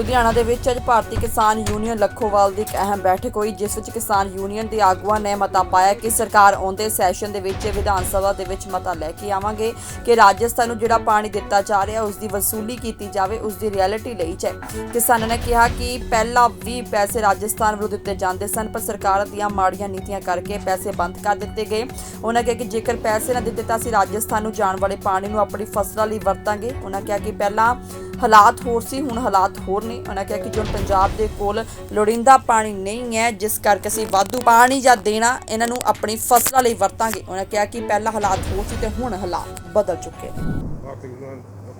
ਲੁਧਿਆਣਾ ਦੇ ਵਿੱਚ ਅੱਜ ਭਾਰਤੀ ਕਿਸਾਨ ਯੂਨੀਅਨ ਲੱਖੋਵਾਲ ਦੀ ਇੱਕ ਅਹਿਮ ਬੈਠਕ ਹੋਈ, ਜਿਸ ਵਿੱਚ ਕਿਸਾਨ ਯੂਨੀਅਨ ਦੇ ਆਗੂਆਂ ਨੇ ਮਤਾ ਪਾਇਆ ਕਿ ਸਰਕਾਰ ਆਉਂਦੇ ਸੈਸ਼ਨ ਦੇ ਵਿੱਚ ਵਿਧਾਨ ਸਭਾ ਦੇ ਵਿੱਚ ਮਤਾ ਲੈ ਕੇ ਆਵਾਂਗੇ ਕਿ ਰਾਜਸਥਾਨ ਨੂੰ ਜਿਹੜਾ ਪਾਣੀ ਦਿੱਤਾ ਜਾ ਰਿਹਾ ਉਸ ਦੀ ਵਸੂਲੀ ਕੀਤੀ ਜਾਵੇ ਉਸ ਦੀ ਰਿਐਲਿਟੀ ਲਈ ਜਾਏ ਕਿਸਾਨਾਂ ਨੇ ਕਿਹਾ ਕਿ ਪਹਿਲਾਂ ਵੀ ਪੈਸੇ ਰਾਜਸਥਾਨ ਵੱਲੋਂ ਦਿੱਤੇ ਜਾਂਦੇ ਸਨ, ਪਰ ਸਰਕਾਰ ਦੀਆਂ ਮਾੜੀਆਂ ਨੀਤੀਆਂ ਕਰਕੇ ਪੈਸੇ ਬੰਦ ਕਰ ਦਿੱਤੇ ਗਏ। ਉਹਨਾਂ ਕਿਹਾ ਕਿ ਜੇਕਰ ਪੈਸੇ ਨਾ ਦਿੱਤੇ ਤਾਂ ਅਸੀਂ ਰਾਜਸਥਾਨ ਨੂੰ ਜਾਣ ਵਾਲੇ ਪਾਣੀ ਨੂੰ ਆਪਣੀ ਫਸਲਾਂ ਲਈ ਵਰਤਾਂਗੇ। ਉਹਨਾਂ ਕਿਹਾ ਕਿ ਪਹਿਲਾਂ ਹਾਲਾਤ ਹੋਰ ਸੀ, ਹੁਣ ਹਾਲਾਤ ਹੋਰ ਨੇ। ਉਹਨਾਂ ਕਿਹਾ ਕਿ ਜੋ ਪੰਜਾਬ ਦੇ ਕੋਲ ਲੋੜੀਂਦਾ ਪਾਣੀ ਨਹੀਂ ਹੈ, ਜਿਸ ਕਰਕੇ ਅਸੀਂ ਵਾਧੂ ਪਾਣੀ ਜਾਂ ਦੇਣਾ, ਇਹਨਾਂ ਨੂੰ ਆਪਣੀ ਫਸਲਾਂ ਲਈ ਵਰਤਾਂਗੇ। ਉਹਨਾਂ ਕਿਹਾ ਕਿ ਪਹਿਲਾਂ ਹਾਲਾਤ ਹੋਰ ਸੀ ਤੇ ਹੁਣ ਹਾਲਾਤ ਬਦਲ ਚੁੱਕੇ ਨੇ। ਭਾਰਤੀ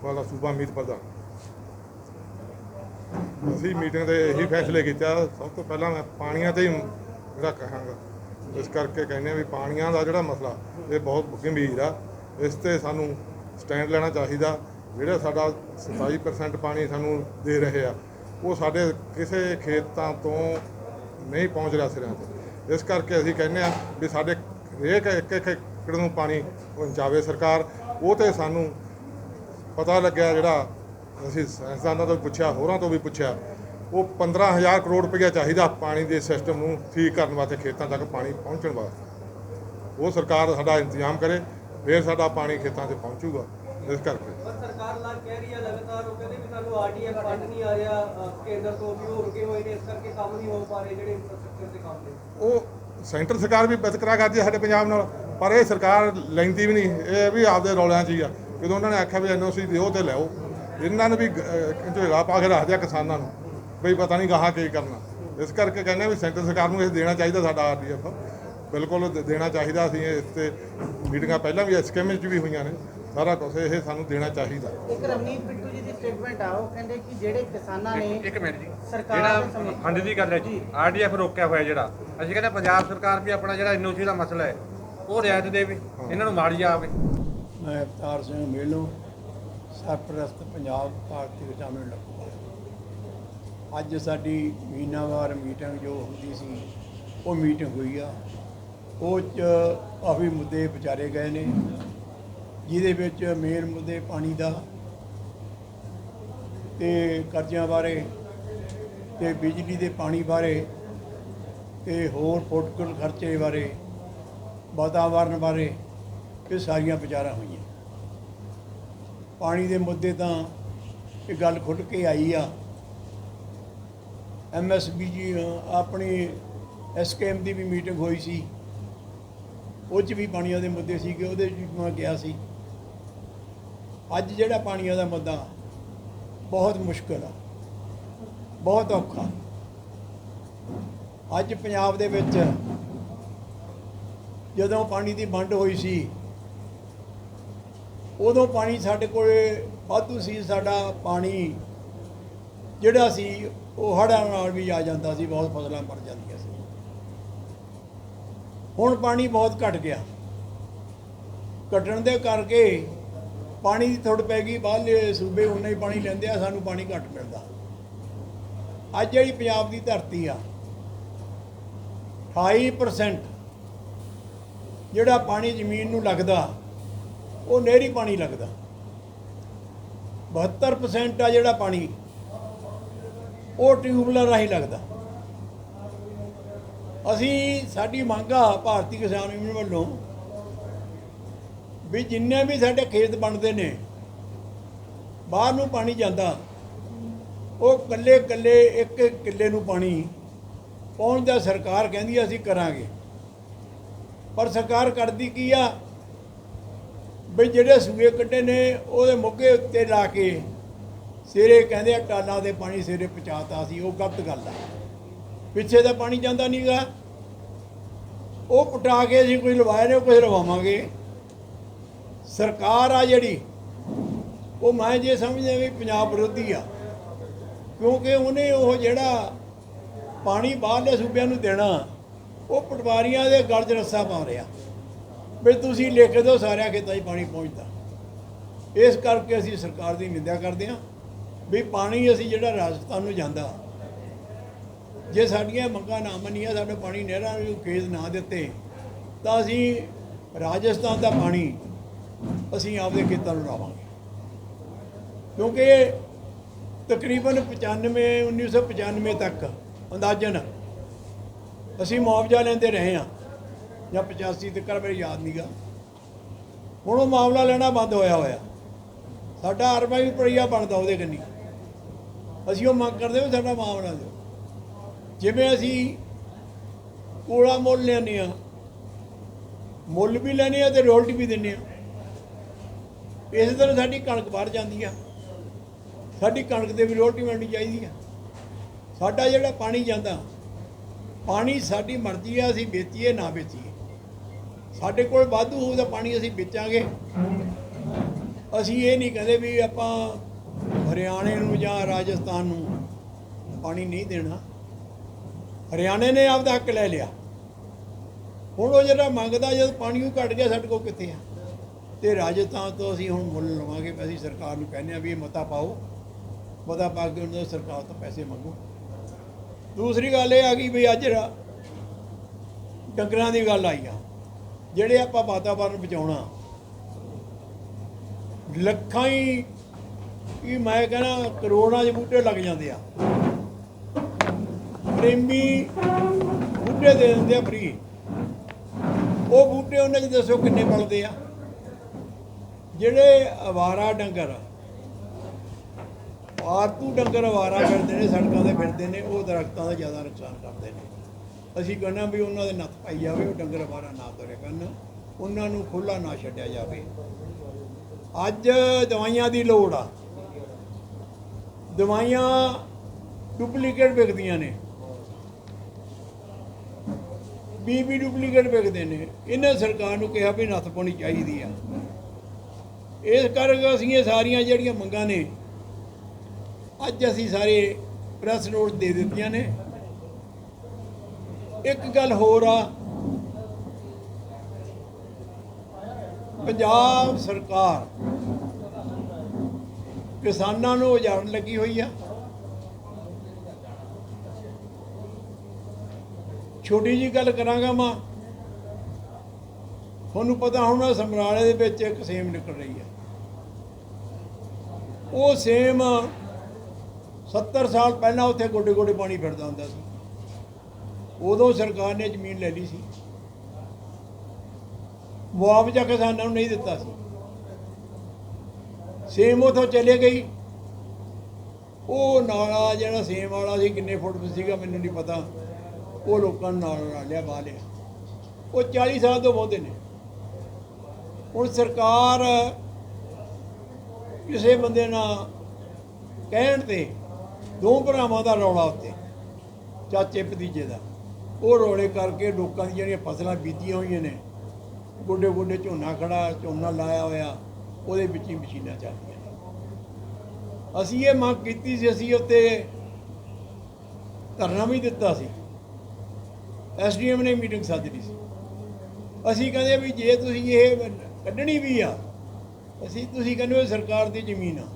ਵਾਲਾ ਸੂਬਾ ਮੀਤ ਪ੍ਰਧਾਨ ਅਸੀਂ ਮੀਟਿੰਗ ਦੇ ਇਹੀ ਫੈਸਲੇ ਕੀਤਾ ਸਭ ਤੋਂ ਪਹਿਲਾਂ ਮੈਂ ਪਾਣੀਆਂ ਤੇ ਹੀ ਜਿਹੜਾ ਕਹਾਂਗਾ। ਇਸ ਕਰਕੇ ਕਹਿੰਦੇ ਵੀ ਪਾਣੀਆਂ ਦਾ ਜਿਹੜਾ ਮਸਲਾ, ਇਹ ਬਹੁਤ ਗੰਭੀਰ ਆ। ਇਸ ਤੇ ਸਾਨੂੰ ਸਟੈਂਡ ਲੈਣਾ ਚਾਹੀਦਾ। ਜਿਹੜਾ ਸਾਡਾ 27% ਪਾਣੀ ਸਾਨੂੰ ਦੇ ਰਹੇ ਆ, ਉਹ ਸਾਡੇ ਕਿਸੇ ਖੇਤਾਂ ਤੋਂ ਨਹੀਂ ਪਹੁੰਚ ਰਿਹਾ ਸਿਰਾਂ ਤੇ। ਇਸ ਕਰਕੇ ਅਸੀਂ ਕਹਿੰਦੇ ਆ ਵੀ ਸਾਡੇ ਹਰੇਕ ਇੱਕ ਇੱਕ ਏਕੜ ਨੂੰ ਪਾਣੀ ਪਹੁੰਚਾਵੇ ਸਰਕਾਰ। ਉਹ ਤੇ ਸਾਨੂੰ ਪਤਾ ਲੱਗਿਆ ਜਿਹੜਾ ਅਸੀਂ ਸਾਇੰਸਦਾਨਾਂ ਤੋਂ ਵੀ ਪੁੱਛਿਆ, ਹੋਰਾਂ ਤੋਂ ਵੀ ਪੁੱਛਿਆ, ਉਹ 15000 ਕਰੋੜ ਰੁਪਇਆ ਚਾਹੀਦਾ ਪਾਣੀ ਦੇ ਸਿਸਟਮ ਨੂੰ ਠੀਕ ਕਰਨ ਵਾਸਤੇ ਖੇਤਾਂ ਤੱਕ ਪਾਣੀ ਪਹੁੰਚਣ ਵਾਸਤੇ। ਉਹ ਸਰਕਾਰ ਸਾਡਾ ਇੰਤਜ਼ਾਮ ਕਰੇ, ਫਿਰ ਸਾਡਾ ਪਾਣੀ ਖੇਤਾਂ 'ਤੇ ਪਹੁੰਚੂਗਾ। ਇਸ ਕਰਕੇ। ਪਰ ਸਰਕਾਰ ਲਾ ਕਹਿ ਰਹੀ ਹੈ ਲਗਾਤਾਰ ਉਹ ਕਹਿੰਦੇ ਵੀ ਸਾਨੂੰ ਆਰਡੀਐਫ ਫੰਡ ਨਹੀਂ ਆ ਰਿਹਾ ਅਹ ਕੇਂਦਰ ਤੋਂ ਵੀ ਉਹ ਰੁਕੇ ਹੋਏ ਨੇ ਇਸ ਕਰਕੇ ਕੰਮ ਨਹੀਂ ਹੋ ਪਾ ਰਹੇ ਜਿਹੜੇ ਇਨਫਰਾਸਟ੍ਰਕਚਰ ਦੇ ਕੰਮ ਨੇ। ਉਹ ਸੈਂਟਰ ਸਰਕਾਰ ਵੀ ਵਿਤਕਰਾ ਕਰਦੀ ਹੈ ਸਾਡੇ ਪੰਜਾਬ ਨਾਲ ਪਰ ਇਹ ਸਰਕਾਰ ਲੈਂਦੀ ਵੀ ਨਹੀਂ ਇਹ ਵੀ ਆਪਦੇ ਰੌਲਿਆਂ 'ਚ ਹੀ ਆ। ਜਦੋਂ ਉਹਨਾਂ ਨੇ ਆਖਿਆ ਵੀ ਐਨਓਸੀ ਦਿਓ ਤੇ ਲਿਆਓ ਇਹਨਾਂ ਨੂੰ ਵੀ ਝੋਲਾ ਪਾ ਕੇ ਰੱਖਦੇ ਆ ਕਿਸਾਨਾਂ ਨੂੰ ਬਈ ਪਤਾ ਨਹੀਂ ਗਾਹਾਂ ਕੀ ਕਰਨਾ। ਇਸ ਕਰਕੇ ਕਹਿੰਦੇ ਆ ਵੀ ਸੈਂਟਰ ਸਰਕਾਰ ਨੂੰ ਇਹ ਦੇਣਾ ਚਾਹੀਦਾ ਸਾਡਾ ਆਰਡੀਐਫ ਬਿਲਕੁਲ ਦੇ- ਦੇਣਾ ਚਾਹੀਦਾ ਅਸੀਂ ਇਸ ਤੇ ਮੀਟਿੰਗਾਂ ਪਹਿਲਾਂ ਵੀ ਐਸਕੇਐਮ 'ਚ ਵੀ ਹੋਈਆਂ ਨੇ। ਸਾਰਾ ਕੁਝ ਇਹ ਸਾਨੂੰ ਦੇਣਾ ਚਾਹੀਦਾ। ਇੱਕ ਰਵਨੀਤ ਬਿੱਟੂ ਜੀ ਦੀ ਸਟੇਟਮੈਂਟ ਆ ਉਹ ਕਹਿੰਦੇ ਕਿ ਜਿਹੜੇ ਕਿਸਾਨਾਂ ਨੇ ਇੱਕ ਮਿੰਟ ਜੀ। ਸਰਕਾਰ ਜਿਹੜਾ ਦੇ ਸਮੇਂ- ਫੰਡ ਦੀ ਗੱਲ ਹੈ ਜੀ ਆਰਡੀਐਫ ਰੋਕਿਆ ਹੋਇਆ ਜਿਹੜਾ। ਅਸੀਂ ਕਹਿੰਦੇ ਪੰਜਾਬ ਸਰਕਾਰ ਵੀ ਆਪਣਾ ਜਿਹੜਾ ਐਨਓਸੀ ਦਾ ਮਸਲਾ ਹੈ ਉਹ ਰਿਆਇਤ ਦੇਵੇ ਇਹਨਾਂ ਨੂੰ ਮਾੜੀ ਆਵੇ। ਮੈਂ ਅਵਤਾਰ ਸਿੰਘ ਮੇਲੋਂ ਸਰਪ੍ਰਸਤ ਪੰਜਾਬ ਭਾਰਤੀ ਕਿਸਾਨ ਲੱਖੋਵਾਲ ਅੱਜ ਸਾਡੀ ਮਹੀਨਾਵਾਰ ਮੀਟਿੰਗ ਜੋ ਹੁੰਦੀ ਸੀ ਉਹ ਮੀਟਿੰਗ ਹੋਈ ਆ। ਉਹ 'ਚ ਕਾਫੀ ਮੁੱਦੇ ਵਿਚਾਰੇ ਗਏ ਨੇ। ਜਿਹਦੇ ਵਿੱਚ ਮੇਨ ਮੁੱਦੇ ਪਾਣੀ ਦਾ ਤੇ ਕਰਜ਼ਿਆਂ ਬਾਰੇ ਤੇ ਬਿਜਲੀ ਦੇ ਪਾਣੀ ਬਾਰੇ ਤੇ ਹੋਰ ਪੋਲੀਟੀਕਲ ਖਰਚੇ ਬਾਰੇ ਵਾਤਾਵਰਨ ਬਾਰੇ ਇਹ ਸਾਰੀਆਂ ਵਿਚਾਰਾਂ ਹੋਈਆਂ। ਪਾਣੀ ਦੇ ਮੁੱਦੇ ਤਾਂ ਇਹ ਗੱਲ ਖੁੱਟ ਕੇ ਆਈ ਆ। ਐਮਐਸਬੀ ਜੀ ਅ, ਆਪਣੀ ਐਸਕੇਐਮ ਦੀ ਵੀ ਮੀਟਿੰਗ ਹੋਈ ਸੀ। ਉਹ 'ਚ ਵੀ ਪਾਣੀਆਂ ਦੇ ਮੁੱਦੇ ਸੀਗੇ ਉਹਦੇ 'ਚ ਵੀ ਮੈਂ ਗਿਆ ਸੀ। ਅੱਜ ਜਿਹੜਾ ਪਾਣੀਆਂ ਦਾ ਮੁੱਦਾ, ਬਹੁਤ ਮੁਸ਼ਕਲ ਆ। ਬਹੁਤ ਔਖਾ। ਅੱਜ ਪੰਜਾਬ ਦੇ ਵਿੱਚ ਜਦੋਂ ਪਾਣੀ ਦੀ ਵੰਡ ਹੋਈ ਸੀ, ਉਦੋਂ ਪਾਣੀ ਸਾਡੇ ਕੋਲੇ ਵਾਧੂ ਸੀ, ਸਾਡਾ ਪਾਣੀ ਜਿਹੜਾ ਸੀ, ਉਹ ਹੜ੍ਹਾਂ ਨਾਲ ਵੀ ਆ ਜਾਂਦਾ ਸੀ, ਬਹੁਤ ਫਸਲਾਂ ਮਰ ਜਾਂਦੀਆਂ ਸੀ। ਹੁਣ ਪਾਣੀ ਬਹੁਤ ਘਟ ਗਿਆ। ਘਟਣ ਦੇ ਕਰਕੇ ਪਾਣੀ ਦੀ ਥੋੜ ਪੈ ਗਈ, ਬਾਹਰਲੇ ਸੂਬੇ ਉਨਾ ਹੀ ਪਾਣੀ ਲੈਂਦੇ ਆ, ਸਾਨੂੰ ਪਾਣੀ ਘੱਟ ਮਿਲਦਾ। ਅੱਜ ਜਿਹੜੀ ਪੰਜਾਬ ਦੀ ਧਰਤੀ ਆ 28% ਜਿਹੜਾ ਪਾਣੀ ਜ਼ਮੀਨ ਨੂੰ ਲੱਗਦਾ, ਉਹ ਨਹਿਰੀ ਪਾਣੀ ਲੱਗਦਾ। 72% ਆ ਜਿਹੜਾ ਪਾਣੀ, ਉਹ ਟਿਊਬਵੈੱਲਾਂ ਰਾਹੀਂ ਲੱਗਦਾ। ਅਸੀਂ, ਸਾਡੀ ਮੰਗ ਆ ਭਾਰਤੀ ਕਿਸਾਨ ਯੂਨੀਅਨ ਵੱਲੋਂ ਵੀ ਜਿੰਨੇ ਵੀ ਸਾਡੇ ਖੇਤ ਬਣਦੇ ਨੇ, ਬਾਹਰ ਨੂੰ ਪਾਣੀ ਜਾਂਦਾ, ਉਹ ਕੱਲੇ ਕੱਲੇ ਇੱਕ ਇੱਕ ਕਿੱਲੇ ਨੂੰ ਪਾਣੀ ਪਹੁੰਚਦਾ ਸਰਕਾਰ ਕਹਿੰਦੀ ਆ, ਅਸੀਂ ਕਰਾਂਗੇ। ਪਰ ਸਰਕਾਰ ਕਰਦੀ ਕੀ ਆ? ਵੀ ਜਿਹੜੇ ਸੂਏ ਕੱਢੇ ਨੇ, ਉਹਦੇ ਮੁੱਗੇ ਉੱਤੇ ਲਾ ਕੇ ਸਿਰੇ ਕਹਿੰਦੇ ਆ, ਟਾਲਾਂ ਦੇ ਪਾਣੀ ਸਿਰੇ ਪਹੁੰਚਾਤਾ ਸੀ, ਉਹ ਗਲਤ ਗੱਲ ਆ। ਪਿੱਛੇ ਦਾ ਪਾਣੀ ਜਾਂਦਾ ਨਹੀਂਗਾ ਉਹ ਪਟਾ ਕੇ ਅਸੀਂ ਕੋਈ ਲਵਾਏ ਨੇ ਕੁਝ ਲਵਾਵਾਂਗੇ ਸਰਕਾਰ ਆ ਜਿਹੜੀ, ਉਹ ਮੈਂ ਜੇ ਸਮਝਦੇ ਵੀ ਪੰਜਾਬ ਵਿਰੋਧੀ ਆ, ਕਿਉਂਕਿ ਉਹਨੇ ਉਹ ਜਿਹੜਾ ਪਾਣੀ ਬਾਹਰਲੇ ਸੂਬਿਆਂ ਨੂੰ ਦੇਣਾ, ਉਹ ਪਟਵਾਰੀਆਂ ਦੇ ਗਲ 'ਚ ਰੱਸਾ ਪਾ ਰਿਹਾ। ਵੀ ਤੁਸੀਂ ਲਿਖ ਦਿਓ ਸਾਰਿਆਂ ਖੇਤਾਂ 'ਚ ਪਾਣੀ ਪਹੁੰਚਦਾ। ਇਸ ਕਰਕੇ ਅਸੀਂ ਸਰਕਾਰ ਦੀ ਨਿੰਦਾ ਕਰਦੇ ਹਾਂ ਵੀ ਪਾਣੀ ਅਸੀਂ ਜਿਹੜਾ ਰਾਜਸਥਾਨ ਨੂੰ ਜਾਂਦਾ, ਜੇ ਸਾਡੀਆਂ ਮੰਗਾਂ ਨਾ ਮੰਨੀਆਂ ਸਾਡੇ ਪਾਣੀ ਨਹਿਰਾਂ ਨੂੰ ਖੇਤ ਨਾ ਦਿੱਤੇ, ਤਾਂ ਅਸੀਂ ਰਾਜਸਥਾਨ ਦਾ ਪਾਣੀ ਅਸੀਂ ਆਪਦੇ ਖੇਤਾਂ ਨੂੰ ਲਾਵਾਂਗੇ। ਕਿਉਂਕਿ ਤਕਰੀਬਨ 95 1995 ਤੱਕ ਅੰਦਾਜ਼ਨ ਅਸੀਂ ਮੁਆਵਜ਼ਾ ਲੈਂਦੇ ਰਹੇ ਹਾਂ। ਜਾਂ 85 ਤੱਕ ਮੇਰੇ ਯਾਦ ਨਹੀਂਗਾ ਹੁਣ ਉਹ ਮਾਮਲਾ ਲੈਣਾ ਬੰਦ ਹੋਇਆ ਹੋਇਆ। ਸਾਡਾ ਅਰਬਾ ਵੀ ਰੁਪਈਆ ਬਣਦਾ ਉਹਦੇ ਕੰਨੀ। ਅਸੀਂ ਉਹ ਮੰਗ ਕਰਦੇ ਵੀ ਸਾਡਾ ਮਾਮਲਾ ਦਿਓ ਜਿਵੇਂ ਅਸੀਂ ਕੋਲਾ ਮੁੱਲ ਲੈਂਦੇ ਆ ਮੁੱਲ ਵੀ ਲੈਂਦੇ ਆ ਤੇ ਰੋਲਟੀ ਵੀ ਦਿੰਦੇ ਆ ਇਸ ਤਰ੍ਹਾਂ ਸਾਡੀ ਕਣਕ ਬਾਹਰ ਜਾਂਦੀ ਆ। ਸਾਡੀ ਕਣਕ ਦੇ ਵੀ ਰੋਲਟੀ ਮਿਲਣੀ ਚਾਹੀਦੀ ਆ। ਸਾਡਾ ਜਿਹੜਾ ਪਾਣੀ ਜਾਂਦਾ, ਪਾਣੀ ਸਾਡੀ ਮਰਜ਼ੀ ਆ, ਅਸੀਂ ਵੇਚੀਏ, ਨਾ ਵੇਚੀਏ। ਸਾਡੇ ਕੋਲ ਵਾਧੂ ਹੋਊਗਾ ਪਾਣੀ, ਅਸੀਂ ਵੇਚਾਂਗੇ। ਅਸੀਂ ਇਹ ਨਹੀਂ ਕਹਿੰਦੇ ਵੀ ਆਪਾਂ ਹਰਿਆਣੇ ਨੂੰ ਜਾਂ ਰਾਜਸਥਾਨ ਨੂੰ ਪਾਣੀ ਨਹੀਂ ਦੇਣਾ। ਹਰਿਆਣੇ ਨੇ ਆਪਦਾ ਹੱਕ ਲੈ ਲਿਆ। ਹੁਣ ਉਹ ਜਿਹੜਾ ਮੰਗਦਾ, ਜਦ ਪਾਣੀ ਉਹ ਘਟ ਗਿਆ, ਸਾਡੇ ਕੋਲ ਕਿੱਥੇ ਆ? ਤੇ ਰਾਜਸਥਾਨ ਤੋਂ ਅਸੀਂ ਹੁਣ ਮੁੱਲ ਲਵਾਂਗੇ, ਅਸੀਂ ਸਰਕਾਰ ਨੂੰ ਕਹਿੰਦੇ ਆ ਵੀ ਇਹ ਮਤਾ ਪਾਓ। ਮਤਾ ਪਾ ਕੇ ਉਹਨਾਂ ਤੋਂ ਸਰਕਾਰ ਤੋਂ ਪੈਸੇ ਮੰਗੋ। ਦੂਸਰੀ ਗੱਲ ਇਹ ਆ ਗਈ ਵੀ ਅੱਜ ਡੰਗਰਾਂ ਦੀ ਗੱਲ ਆਈ ਆ। ਜਿਹੜੇ ਆਪਾਂ ਵਾਤਾਵਰਨ ਬਚਾਉਣਾ, ਲੱਖਾਂ ਹੀ ਇਹ ਮੈਂ ਕਹਿੰਦਾ ਕਰੋੜਾਂ ਦੇ ਬੂਟੇ ਲੱਗ ਜਾਂਦੇ ਆ। ਪ੍ਰੇਮੀ ਬੂਟੇ ਦੇ ਦਿੰਦੇ ਆ ਫਰੀ ਉਹ ਬੂਟੇ ਉਹਨਾਂ 'ਚ ਦੱਸੋ ਕਿੰਨੇ ਪਲਦੇ ਆ? ਜਿਹੜੇ ਅਵਾਰਾ ਡੰਗਰ ਆਰਤੂ ਡੰਗਰ ਅਵਾਰਾ ਫਿਰਦੇ ਨੇ, ਸੜਕਾਂ ਤੇ ਫਿਰਦੇ ਨੇ, ਉਹ ਦਰਖਤਾਂ ਦਾ ਜ਼ਿਆਦਾ ਨੁਕਸਾਨ ਕਰਦੇ ਨੇ। ਅਸੀਂ ਕਹਿੰਦੇ ਹਾਂ ਵੀ ਉਹਨਾਂ ਦੇ ਨੱਥ ਪਾਈ ਜਾਵੇ, ਉਹ ਡੰਗਰ ਅਵਾਰਾ ਨਾ ਤੁਰੇ ਕਰਨ, ਉਹਨਾਂ ਨੂੰ ਖੁੱਲਾ ਨਾ ਛੱਡਿਆ ਜਾਵੇ। ਅੱਜ ਦਵਾਈਆਂ ਦੀ ਲੋੜ ਆ। ਦਵਾਈਆਂ ਡੁਪਲੀਕੇਟ ਵਿਕਦੀਆਂ ਨੇ। ਬੀਬੀ ਡੁਪਲੀਕੇਟ ਵਿਕਦੇ ਨੇ। ਇਹਨਾਂ ਸਰਕਾਰ ਨੂੰ ਕਿਹਾ ਵੀ ਨੱਥ ਪਾਉਣੀ ਚਾਹੀਦੀ ਆ। ਇਸ ਕਰਕੇ ਅਸੀਂ ਇਹ ਸਾਰੀਆਂ ਜਿਹੜੀਆਂ ਮੰਗਾਂ ਨੇ, ਅੱਜ ਅਸੀਂ ਸਾਰੇ ਪ੍ਰੈਸ ਨੋਟ ਦੇ ਦਿੱਤੀਆਂ ਨੇ। ਇੱਕ ਗੱਲ ਹੋਰ ਆ, ਪੰਜਾਬ ਸਰਕਾਰ ਕਿਸਾਨਾਂ ਨੂੰ ਉਜਾੜਨ ਲੱਗੀ ਹੋਈ ਆ। ਛੋਟੀ ਜੀ ਗੱਲ ਕਰਾਂਗਾ ਮੈਂ। ਤੁਹਾਨੂੰ ਪਤਾ ਹੋਣਾ ਸਮਰਾਲੇ ਦੇ ਵਿੱਚ ਇੱਕ ਸੇਮ ਨਿਕਲ ਰਹੀ ਹੈ। ਉਹ ਸੇਮ 70 ਸਾਲ ਪਹਿਲਾਂ ਉੱਥੇ ਗੋਡੇ ਗੋਡੇ ਪਾਣੀ ਫਿਰਦਾ ਹੁੰਦਾ ਸੀ। ਉਦੋਂ ਸਰਕਾਰ ਨੇ ਜ਼ਮੀਨ ਲੈ ਲਈ ਸੀ। ਮੁਆਵਜ਼ਾ ਕਿਸਾਨਾਂ ਨੂੰ ਨਹੀਂ ਦਿੱਤਾ ਸੀ। ਸੇਮ ਉਥੋਂ ਚਲੇ ਗਈ। ਉਹ ਨਾਲਾ ਜਿਹੜਾ ਸੇਮ ਵਾਲਾ ਸੀ, ਕਿੰਨੇ ਫੁੱਟ ਸੀਗਾ ਮੈਨੂੰ ਨਹੀਂ ਪਤਾ। ਉਹ ਲੋਕਾਂ ਨੇ ਨਾਲ ਲਾ ਲਿਆ ਬਾ ਲਿਆ। ਉਹ 40 ਸਾਲ ਤੋਂ ਬਹੁਤੇ ਨੇ। ਹੁਣ ਸਰਕਾਰ ਕਿਸੇ ਬੰਦੇ ਨਾਲ ਕਹਿਣ ਤੇ ਦੋ ਭਰਾਵਾਂ ਦਾ ਰੌਲਾ ਉੱਤੇ, ਚਾਚੇ ਭਤੀਜੇ ਦਾ। ਉਹ ਰੌਲੇ ਕਰਕੇ ਲੋਕਾਂ ਦੀਆਂ ਜਿਹੜੀਆਂ ਫਸਲਾਂ ਬੀਜੀਆਂ ਹੋਈਆਂ ਨੇ ਗੋਡੇ ਗੋਡੇ ਝੋਨਾ ਖੜਾ, ਝੋਨਾ ਲਾਇਆ ਹੋਇਆ, ਉਹਦੇ ਵਿੱਚ ਹੀ ਮਸ਼ੀਨਾਂ ਚੱਲਦੀਆਂ ਨੇ। ਅਸੀਂ ਇਹ ਮੰਗ ਕੀਤੀ ਸੀ, ਅਸੀਂ ਉੱਤੇ ਧਰਨਾ ਵੀ ਦਿੱਤਾ ਸੀ। ਐਸਡੀਐਮ ਨੇ ਮੀਟਿੰਗ ਸੱਦ ਲਈ ਸੀ। ਅਸੀਂ ਕਹਿੰਦੇ ਵੀ ਜੇ ਤੁਸੀਂ ਇਹ ਕੱਢਣੀ ਵੀ ਆ। ਅਸੀਂ, ਤੁਸੀਂ ਕਹਿੰਦੇ ਹੋ ਸਰਕਾਰ ਦੀ ਜ਼ਮੀਨ ਆ।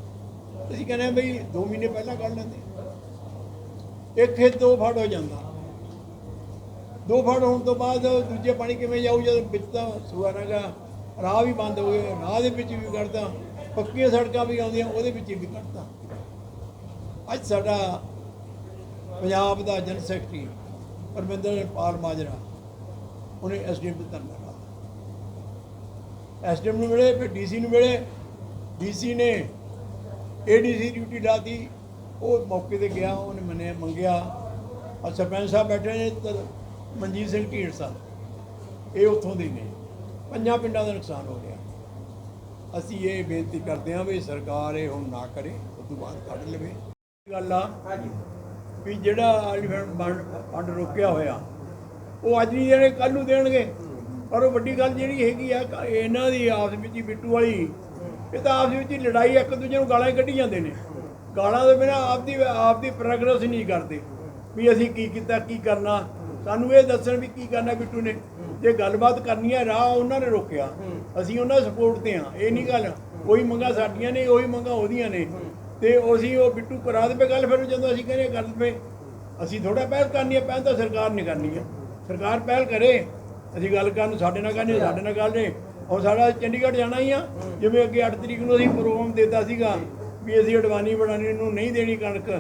ਅਸੀਂ ਕਹਿੰਦੇ ਹਾਂ ਬਈ 2 ਮਹੀਨੇ ਪਹਿਲਾਂ ਕੱਢ ਲੈਂਦੇ। ਇੱਕ ਖੇਤ ਦੋ ਫੜ ਹੋ ਜਾਂਦਾ। ਦੋ ਫੜ ਹੋਣ ਤੋਂ ਬਾਅਦ ਦੂਜੇ ਪਾਣੀ ਕਿਵੇਂ ਜਾਊ, ਜਦ ਵਿੱਚ ਤਾਂ ਸੁਆਰਾਗਾ ਰਾਹ ਵੀ ਬੰਦ ਹੋ ਗਏ ਰਾਹ ਦੇ ਵਿੱਚ ਵੀ ਕੱਢਦਾ ਪੱਕੀਆਂ ਸੜਕਾਂ ਵੀ ਆਉਂਦੀਆਂ, ਉਹਦੇ ਵਿੱਚ ਵੀ ਕੱਢਦਾ ਅੱਜ ਸਾਡਾ ਪੰਜਾਬ ਦਾ ਜਨ ਸੈਕਟਰੀ ਪਰਮਿੰਦਰ ਪਾਲ ਮਾਜਰਾ, ਉਹਨੇ ਐਸਡੀਐਮ ਤੇ ਧਰਨਾ ਐਸਡੀਐਮ ਨੂੰ ਮਿਲੇ ਫਿਰ ਡੀਸੀ ਨੂੰ ਮਿਲੇ। ਡੀਸੀ ਨੇ ਏਡੀਸੀ ਡਿਊਟੀ ਲਾਤੀ। ਉਹ ਮੌਕੇ ਤੇ ਗਿਆ ਉਹਨੇ ਮੰਨਿਆ ਮੰਗਿਆ। ਆ ਸਰਪੰਚ ਸਾਹਿਬ ਬੈਠੇ ਨੇ ਮਨਜੀਤ ਸਿੰਘ ਢੀਂਡਸਾ ਇਹ ਉੱਥੋਂ ਦੇ ਨੇ। ਪੰਜਾਂ ਪਿੰਡਾਂ ਦਾ ਨੁਕਸਾਨ ਹੋ ਗਿਆ। ਅਸੀਂ ਇਹ ਬੇਨਤੀ ਕਰਦੇ ਹਾਂ ਵੀ ਸਰਕਾਰ ਇਹ ਹੁਣ ਨਾ ਕਰੇ ਉਸ ਤੋਂ ਬਾਅਦ ਕੱਢ ਲਵੇ। ਗੱਲ ਆ ਵੀ ਜਿਹੜਾ ਐਲੀਫੈਂਟ ਫੰਡ ਰੋਕਿਆ ਹੋਇਆ ਉਹ ਅੱਜ ਨਹੀਂ ਦੇਣੇ ਕੱਲ ਨੂੰ ਦੇਣਗੇ। ਪਰ ਉਹ ਵੱਡੀ ਗੱਲ ਜਿਹੜੀ ਹੈਗੀ ਆ ਇਹਨਾਂ ਦੀ ਆਪਸ ਵਿੱਚ ਹੀ ਬਿੱਟੂ ਵਾਲੀ, ਇਹ ਤਾਂ ਆਪਸ ਵਿੱਚ ਹੀ ਲੜਾਈ ਇੱਕ ਦੂਜੇ ਨੂੰ ਗਾਲਾਂ ਹੀ ਕੱਢੀ ਜਾਂਦੇ ਨੇ। ਗਾਲਾਂ ਦੇ ਬਿਨਾਂ ਆਪਦੀ ਆਪਦੀ ਪ੍ਰੋਗਰੈਸ ਨਹੀਂ ਕਰਦੇ। ਵੀ ਅਸੀਂ ਕੀ ਕੀਤਾ, ਕੀ ਕਰਨਾ? ਸਾਨੂੰ ਇਹ ਦੱਸਣ ਵੀ ਕੀ ਕਰਨਾ ਬਿੱਟੂ ਨੇ। ਜੇ ਗੱਲਬਾਤ ਕਰਨੀ ਹੈ ਰਾਹ ਉਹਨਾਂ ਨੇ ਰੋਕਿਆ। ਅਸੀਂ ਉਹਨਾਂ ਸਪੋਰਟ ਤੇ ਆ। ਇਹ ਨਹੀਂ ਗੱਲ ਕੋਈ ਮੰਗਾ ਸਾਡੀਆਂ ਨੇ, ਉਹੀ ਮੰਗਾ ਉਹਦੀਆਂ ਨੇ। ਤੇ ਅਸੀਂ, ਉਹ ਬਿੱਟੂ ਕਰਾ ਦੇਵੇ ਗੱਲ, ਫਿਰ ਜਦੋਂ ਅਸੀਂ ਕਹਿੰਦੇ ਕਰ ਦੇਵੇ। ਅਸੀਂ ਥੋੜਾ ਪਹਿਲ ਕਰਨੀ ਹੈ ਪਹਿਲ ਤਾਂ ਸਰਕਾਰ ਨੇ ਕਰਨੀ ਹੈ ਸਰਕਾਰ ਪਹਿਲ ਕਰੇ। ਅਸੀਂ ਗੱਲ ਕਰਨ ਸਾਡੇ ਨਾਲ ਕਹਿੰਦੇ ਸਾਡੇ ਨਾਲ ਗੱਲ ਨੇ ਔਰ ਸਾਡਾ ਚੰਡੀਗੜ੍ਹ ਜਾਣਾ ਹੀ ਆ। ਜਿਵੇਂ ਅੱਗੇ 8 ਤਰੀਕ ਨੂੰ ਅਸੀਂ ਪ੍ਰੋਗਰਾਮ ਦਿੱਤਾ ਸੀਗਾ ਵੀ ਅਸੀਂ ਅਡਵਾਨੀ ਬੜਾਨੀ ਨੂੰ ਨਹੀਂ ਦੇਣੀ ਕਣਕ।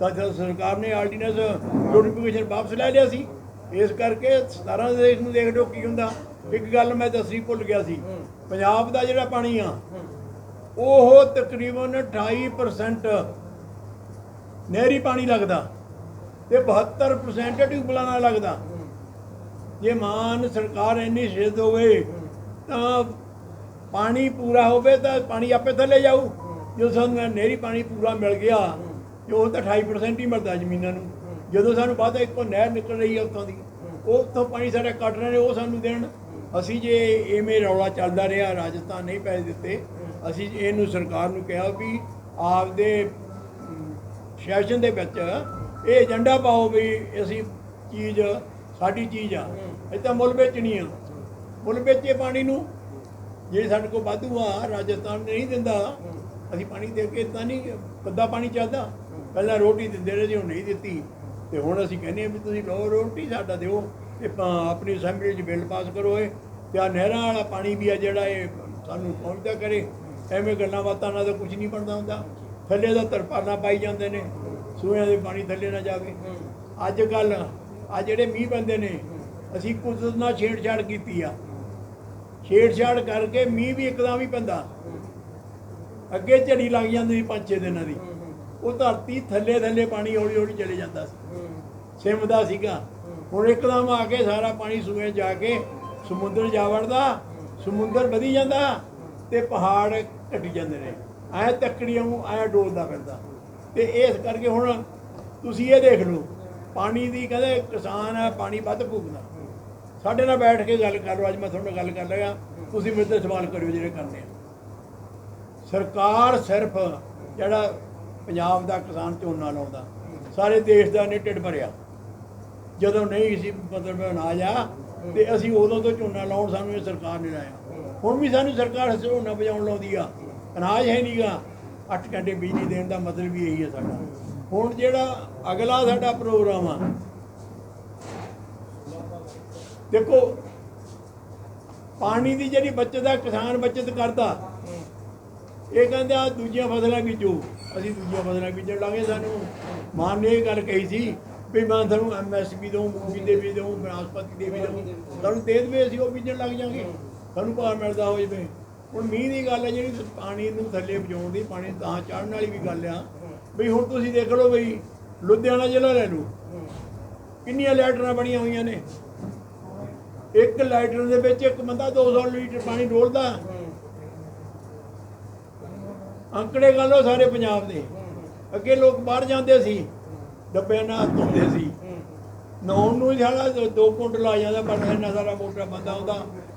ਤਾਂ ਜਦ ਸਰਕਾਰ ਨੇ ਆਰਡੀਨੈਂਸ ਨੋਟੀਫਿਕੇਸ਼ਨ ਵਾਪਸ ਲੈ ਲਿਆ ਸੀ। ਇਸ ਕਰਕੇ 17 ਦੇਸ਼ ਨੂੰ ਦੇਖ ਲਓ ਕੀ ਹੁੰਦਾ। ਇੱਕ ਗੱਲ ਮੈਂ ਦੱਸੀ ਭੁੱਲ ਗਿਆ ਸੀ। ਪੰਜਾਬ ਦਾ ਜਿਹੜਾ ਪਾਣੀ ਆ, ਉਹ ਤਕਰੀਬਨ 28% ਨਹਿਰੀ ਪਾਣੀ ਲੱਗਦਾ ਤੇ 72% ਟਿਊਬਲਾਂ ਨਾਲ ਲੱਗਦਾ। ਜੇ ਮਾਨ ਸਰਕਾਰ ਇੰਨੀ ਸਿੱਧ ਹੋਵੇ, ਤਾਂ ਪਾਣੀ ਪੂਰਾ ਹੋਵੇ ਤਾਂ ਪਾਣੀ ਆਪੇ ਥੱਲੇ ਜਾਊ। ਜੋ ਸਾਨੂੰ ਨਹਿਰੀ ਪਾਣੀ ਪੂਰਾ ਮਿਲ ਗਿਆ ਜੋ ਉਹ ਤਾਂ 28% ਹੀ ਮਿਲਦਾ ਜ਼ਮੀਨਾਂ ਨੂੰ। ਜਦੋਂ ਸਾਨੂੰ ਬਾਅਦ ਇੱਕੋ ਨਹਿਰ ਨਿਕਲ ਰਹੀ ਹੈ ਉੱਥੋਂ ਦੀ, ਉਹ ਉੱਥੋਂ ਪਾਣੀ ਸਾਡਾ ਕੱਟ ਰਹੇ ਨੇ, ਉਹ ਸਾਨੂੰ ਦੇਣ। ਅਸੀਂ ਜੇ ਐਵੇਂ ਰੌਲਾ ਚੱਲਦਾ ਰਿਹਾ, ਰਾਜਸਥਾਨ ਨਹੀਂ ਪੈਸੇ ਦਿੱਤੇ, ਅਸੀਂ ਇਹਨੂੰ ਸਰਕਾਰ ਨੂੰ ਕਿਹਾ ਵੀ ਆਪਦੇ ਸੈਸ਼ਨ ਦੇ ਵਿੱਚ ਇਹ ਏਜੰਡਾ ਪਾਓ ਵੀ ਅਸੀਂ ਚੀਜ਼, ਸਾਡੀ ਚੀਜ਼ ਆ। ਇਹ ਤਾਂ ਮੁੱਲ ਵੇਚਣੀ ਆ। ਮੁੱਲ ਵੇਚੇ ਪਾਣੀ ਨੂੰ। ਜੇ ਸਾਡੇ ਕੋਲ ਵਾਧੂ ਆ, ਰਾਜਸਥਾਨ ਨਹੀਂ ਦਿੰਦਾ, ਅਸੀਂ ਪਾਣੀ ਦੇ ਕੇ ਤਾਂ ਨਹੀਂ ਕੱਦਾ ਪਾਣੀ ਚੱਲਦਾ। ਪਹਿਲਾਂ ਰੋਟੀ ਦਿੰਦੇ ਰਹੇ ਜੀ ਹੁਣ ਨਹੀਂ ਦਿੱਤੀ। ਤੇ ਹੁਣ ਅਸੀਂ ਕਹਿੰਦੇ ਆ ਵੀ ਤੁਸੀਂ ਲਓ ਰੋਟੀ ਸਾਡਾ ਦਿਓ। ਤੇ ਆਪਣੀ ਅਸੈਂਬਲੀ 'ਚ ਬਿੱਲ ਪਾਸ ਕਰੋ ਇਹ। ਤੇ ਆ ਨਹਿਰਾਂ ਵਾਲਾ ਪਾਣੀ ਵੀ ਆ ਜਿਹੜਾ ਇਹ ਸਾਨੂੰ ਪਹੁੰਚਦਾ ਕਰੇ। ਐਵੇਂ ਗੱਲਾਂ ਬਾਤਾਂ ਨਾਲ ਤਾਂ ਕੁਝ ਨਹੀਂ ਬਣਦਾ ਹੁੰਦਾ। ਥੱਲੇ ਦਾ ਤਰਪਾਲਾਂ ਪਾਈ ਜਾਂਦੇ ਨੇ। ਸੂਇਆਂ ਦੇ ਪਾਣੀ ਥੱਲੇ ਨਾ ਜਾਵੇ। ਅੱਜ ਕੱਲ ਆ ਜਿਹੜੇ ਮੀਂਹ ਪੈਂਦੇ ਨੇ ਅਸੀਂ ਕੁਦਰਤ ਨਾਲ ਛੇੜਛਾੜ ਕੀਤੀ ਆ। ਛੇੜਛਾੜ ਕਰਕੇ ਮੀਂਹ ਵੀ ਇੱਕਦਮ ਹੀ ਪੈਂਦਾ। ਅੱਗੇ ਝੜੀ ਲੱਗ ਜਾਂਦੀ ਸੀ ਪੰਜ ਛੇ ਦਿਨਾਂ ਦੀ। ਉਹ ਧਰਤੀ ਥੱਲੇ ਥੱਲੇ ਪਾਣੀ ਹੌਲੀ ਹੌਲੀ ਚਲੇ ਜਾਂਦਾ ਸੀ। ਸਿਮਦਾ ਸੀਗਾ। ਹੁਣ ਇੱਕਦਮ ਆ ਕੇ ਸਾਰਾ ਪਾਣੀ ਸੂਏ ਜਾ ਕੇ ਸਮੁੰਦਰ ਜਾ ਵੜਦਾ। ਸਮੁੰਦਰ ਵਧੀ ਜਾਂਦਾ ਤੇ ਪਹਾੜ ਘਟੀ ਜਾਂਦੇ ਨੇ। ਐ ਤੱਕੜੀਆਂ ਨੂੰ ਐ ਡੋਲਦਾ ਫਿਰਦਾ। ਤੇ ਇਸ ਕਰਕੇ ਹੁਣ ਤੁਸੀਂ ਇਹ ਦੇਖ ਲਓ, ਪਾਣੀ ਦੀ ਕਹਿੰਦੇ ਕਿਸਾਨ ਹੈ ਪਾਣੀ ਵੱਧ ਭੁਗਦਾ ਸਾਡੇ ਨਾਲ ਬੈਠ ਕੇ ਗੱਲ ਕਰ ਲਓ, ਅੱਜ ਮੈਂ ਤੁਹਾਡੇ ਨਾਲ ਗੱਲ ਕਰ ਲਿਆ ਤੁਸੀਂ ਮੇਰੇ ਤੇ ਸਵਾਲ ਕਰਿਓ ਜਿਹੜੇ ਕਰਨੇ ਆ। ਸਰਕਾਰ ਸਿਰਫ ਜਿਹੜਾ ਪੰਜਾਬ ਦਾ ਕਿਸਾਨ ਝੋਨਾ ਲਾਉਂਦਾ, ਸਾਰੇ ਦੇਸ਼ ਦਾ ਨੇ ਢਿੱਡ ਭਰਿਆ। ਜਦੋਂ ਨਹੀਂ ਸੀ, ਮਤਲਬ ਅਨਾਜ ਆ ਤੇ ਅਸੀਂ ਉਦੋਂ ਤੋਂ ਝੋਨਾ ਲਾਉਣ ਸਾਨੂੰ ਇਹ ਸਰਕਾਰ ਨੇ ਲਾਇਆ। ਹੁਣ ਵੀ ਸਾਨੂੰ ਸਰਕਾਰ ਝੋਨਾ ਵਜਾਉਣ ਲਾਉਂਦੀ ਆ। ਅਨਾਜ ਹੈ ਨਹੀਂਗਾ 8 ਘੰਟੇ ਬਿਜਲੀ ਦੇਣ ਦਾ ਮਤਲਬ ਵੀ ਇਹੀ ਹੈ ਸਾਡਾ। ਹੁਣ ਜਿਹੜਾ ਅਗਲਾ ਸਾਡਾ ਪ੍ਰੋਗਰਾਮ ਆ ਦੇਖੋ, ਪਾਣੀ ਦੀ ਜਿਹੜੀ ਬੱਚਤ ਆ, ਕਿਸਾਨ ਬੱਚਤ ਕਰਦਾ। ਇਹ ਕਹਿੰਦੇ ਆ, ਦੂਜੀਆਂ ਫਸਲਾਂ ਬੀਜੋ। ਅਸੀਂ ਦੂਜੀਆਂ ਫਸਲਾਂ ਬੀਜਣ ਲੱਗੇ ਸਾਨੂੰ। ਮਾਨ ਨੇ ਇਹ ਗੱਲ ਕਹੀ ਸੀ ਵੀ ਮੈਂ ਤੁਹਾਨੂੰ ਐਮਐਸਪੀ ਦਊਂ, ਮੂੰਗੀ ਦੇ ਵੀ ਦਊਂ, ਬਨਾਸਪਤੀ ਦੇ ਵੀ ਦਊਂ। ਤੁਹਾਨੂੰ ਦੇ ਦੇਵੇ, ਅਸੀਂ ਉਹ ਬੀਜਣ ਲੱਗ ਜਾਾਂਗੇ ਤੁਹਾਨੂੰ ਭਾਅ ਮਿਲਦਾ ਹੋ ਜਵੇ। ਹੁਣ ਮੀਂਹ ਦੀ ਗੱਲ ਹੈ ਜਿਹੜੀ ਪਾਣੀ ਨੂੰ ਥੱਲੇ ਪਹੁੰਚਾਉਣ ਦੀ, ਪਾਣੀ ਤਾਂ ਚੜ੍ਹਨ ਵਾਲੀ ਵੀ ਗੱਲ ਆ। ਵੀ ਹੁਣ ਤੁਸੀਂ ਦੇਖ ਲਓ ਬਈ, ਲੁਧਿਆਣਾ ਜ਼ਿਲ੍ਹਾ ਲੈ ਲਓ। ਕਿੰਨੀਆਂ ਲੈਟਰਾਂ ਬਣੀਆਂ ਹੋਈਆਂ ਨੇ। ਇੱਕ ਲਾਈਟਰ ਦੇ ਵਿੱਚ ਇੱਕ ਬੰਦਾ 200 ਲੀਟਰ ਪਾਣੀ ਡੋਲਦਾ। ਅੰਕੜੇ ਗੱਲ ਉਹ ਸਾਰੇ ਪੰਜਾਬ ਦੇ। ਅੱਗੇ ਲੋਕ ਬਾਹਰ ਜਾਂਦੇ ਸੀ, ਡੱਬਿਆਂ ਨਾਲ ਧੋਂਦੇ ਸੀ। ਨਹਾਉਣ ਨੂੰ ਜਿਹੜਾ ਦੋ ਕੁੰਟਲ ਆ ਜਾਂਦਾ, ਪਰ ਇੰਨਾ ਸਾਰਾ ਮੋਟਾ ਬੰਦਾ ਆਉਂਦਾ,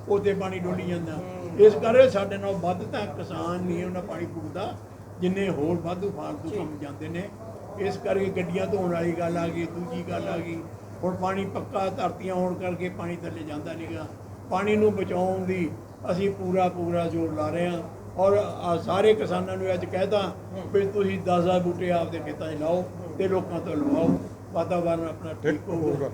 ਉੱਥੇ ਪਾਣੀ ਡੋਲੀ ਜਾਂਦਾ। ਇਸ ਕਰਕੇ ਸਾਡੇ ਨਾਲ ਵੱਧ ਤਾਂ ਕਿਸਾਨ ਨਹੀਂ ਉਹਨਾਂ ਪਾਣੀ ਪੁੱਟਦਾ ਜਿੰਨੇ ਹੋਰ ਵਾਧੂ ਫਾਲਤੂ ਕੰਮ ਜਾਂਦੇ ਨੇ। ਇਸ ਕਰਕੇ ਗੱਡੀਆਂ ਧੋਣ ਵਾਲੀ ਗੱਲ ਆ ਗਈ, ਦੂਜੀ ਗੱਲ ਆ ਗਈ। ਹੁਣ ਪਾਣੀ ਪੱਕਾ ਧਰਤੀਆਂ ਹੋਣ ਕਰਕੇ ਪਾਣੀ ਥੱਲੇ ਜਾਂਦਾ ਨਹੀਂਗਾ ਪਾਣੀ ਨੂੰ ਬਚਾਉਣ ਦੀ ਅਸੀਂ ਪੂਰਾ ਪੂਰਾ ਜ਼ੋਰ ਲਾ ਰਹੇ ਹਾਂ। ਔਰ ਸਾਰੇ ਕਿਸਾਨਾਂ ਨੂੰ ਅੱਜ ਕਹਿਤਾ ਵੀ ਤੁਸੀਂ 10 ਬੂਟੇ ਆਪਦੇ ਖੇਤਾਂ 'ਚ ਲਾਓ ਤੇ ਲੋਕਾਂ ਤੋਂ ਲਵਾਓ। ਵਾਤਾਵਰਨ ਆਪਣਾ ਠੀਕ ਹੋਊਗਾ।